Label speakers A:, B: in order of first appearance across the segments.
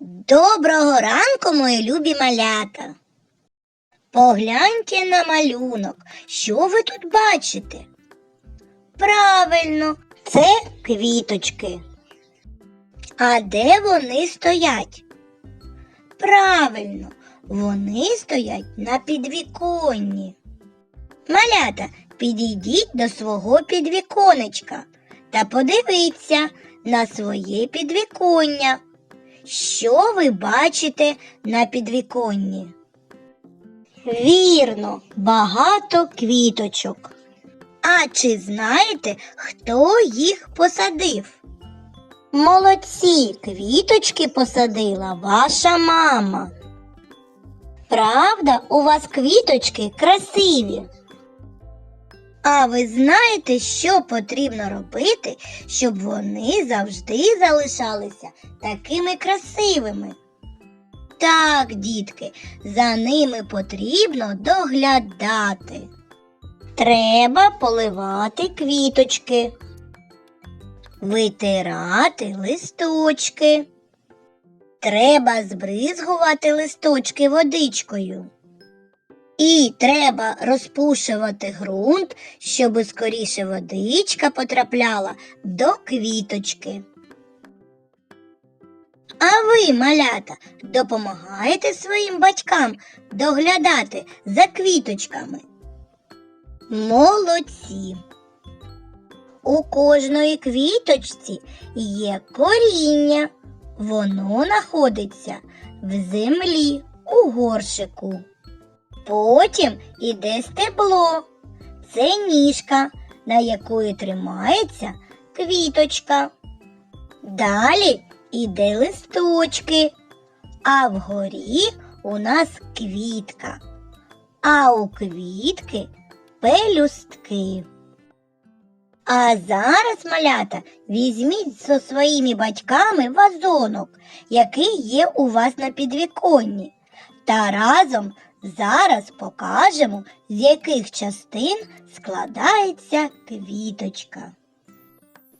A: Доброго ранку, мої любі малята. Погляньте на малюнок. Що ви тут бачите? Правильно, це квіточки. А де вони стоять? Правильно, вони стоять на підвіконні. Малята, підійдіть до свого підвіконечка та подивіться на своє підвіконня. Що ви бачите на підвіконні? Вірно, багато квіточок. А чи знаєте, хто їх посадив? Молодці, квіточки посадила ваша мама. Правда, у вас квіточки красиві. А ви знаєте, що потрібно робити, щоб вони завжди залишалися такими красивими? Так, дітки, за ними потрібно доглядати. Треба поливати квіточки, витирати листочки. Треба збризгувати листочки водичкою. І треба розпушувати ґрунт, щоб скоріше водичка потрапляла до квіточки. А ви, малята, допомагаєте своїм батькам доглядати за квіточками? Молодці! У кожної квіточці є коріння. Воно знаходиться в землі у горшику. Потім іде стебло. Це ніжка, на якої тримається квіточка. Далі іде листочки, а вгорі у нас квітка, а у квітки пелюстки. А зараз, малята, візьміть зі своїми батьками вазонок, який є у вас на підвіконні, та разом зараз покажемо, з яких частин складається квіточка.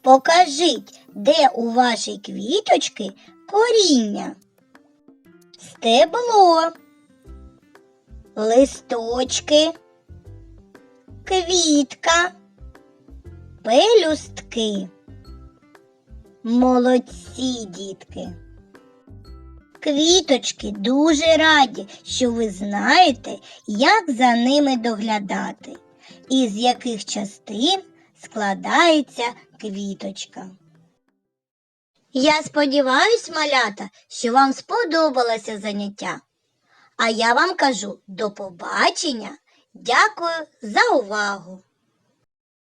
A: Покажіть, де у вашій квіточки коріння, стебло, листочки, квітка, пелюстки. Молодці, дітки. Квіточки дуже раді, що ви знаєте, як за ними доглядати, і з яких частин складається квіточка. Я сподіваюсь, малята, що вам сподобалося заняття. А я вам кажу до побачення. Дякую за увагу!